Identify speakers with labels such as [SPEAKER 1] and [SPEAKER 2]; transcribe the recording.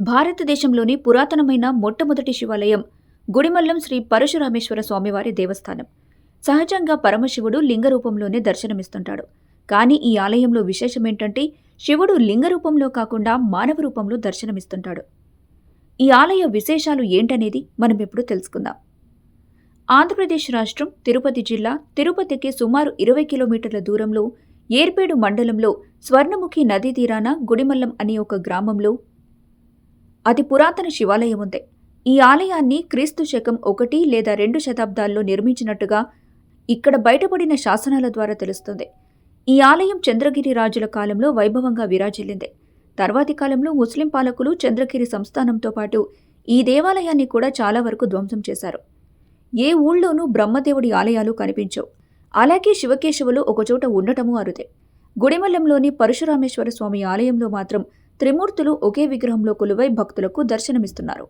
[SPEAKER 1] భారతదేశంలోని పురాతనమైన మొట్టమొదటి శివాలయం గుడిమల్లం శ్రీ పరశురామేశ్వర స్వామివారి దేవస్థానం. సహజంగా పరమశివుడు లింగ రూపంలోనే దర్శనమిస్తుంటాడు. కానీ ఈ ఆలయంలో విశేషమేంటంటే శివుడు లింగ రూపంలో కాకుండా మానవ రూపంలో దర్శనమిస్తుంటాడు. ఈ ఆలయ విశేషాలు ఏంటనేది మనం ఇప్పుడు తెలుసుకుందాం. ఆంధ్రప్రదేశ్ రాష్ట్రం తిరుపతి జిల్లా తిరుపతికి సుమారు ఇరవై కిలోమీటర్ల దూరంలో ఏర్పేడు మండలంలో స్వర్ణముఖి నదీ తీరాన గుడిమల్లం అనే ఒక గ్రామంలో అతి పురాతన శివాలయం ఉంది ఈ ఆలయాన్ని క్రీస్తు శకం ఒకటి లేదా రెండు శతాబ్దాల్లో నిర్మించినట్టుగా ఇక్కడ బయటపడిన శాసనాల ద్వారా తెలుస్తుంది. ఈ ఆలయం చంద్రగిరి రాజుల కాలంలో వైభవంగా విరాజిల్లింది. తర్వాతి కాలంలో ముస్లిం పాలకులు చంద్రగిరి సంస్థానంతో పాటు ఈ దేవాలయాన్ని కూడా చాలా వరకు ధ్వంసం చేశారు. ఏ ఊళ్ళోనూ బ్రహ్మదేవుడి ఆలయాలు కనిపించవు. అలాగే శివకేశవులు ఒకచోట ఉండటమూ అరుదే. గుడిమల్లంలోని పరశురామేశ్వర స్వామి ఆలయంలో మాత్రం త్రిమూర్తులు ఒకే విగ్రహంలో కొలువై భక్తులకు దర్శనమిస్తున్నారు.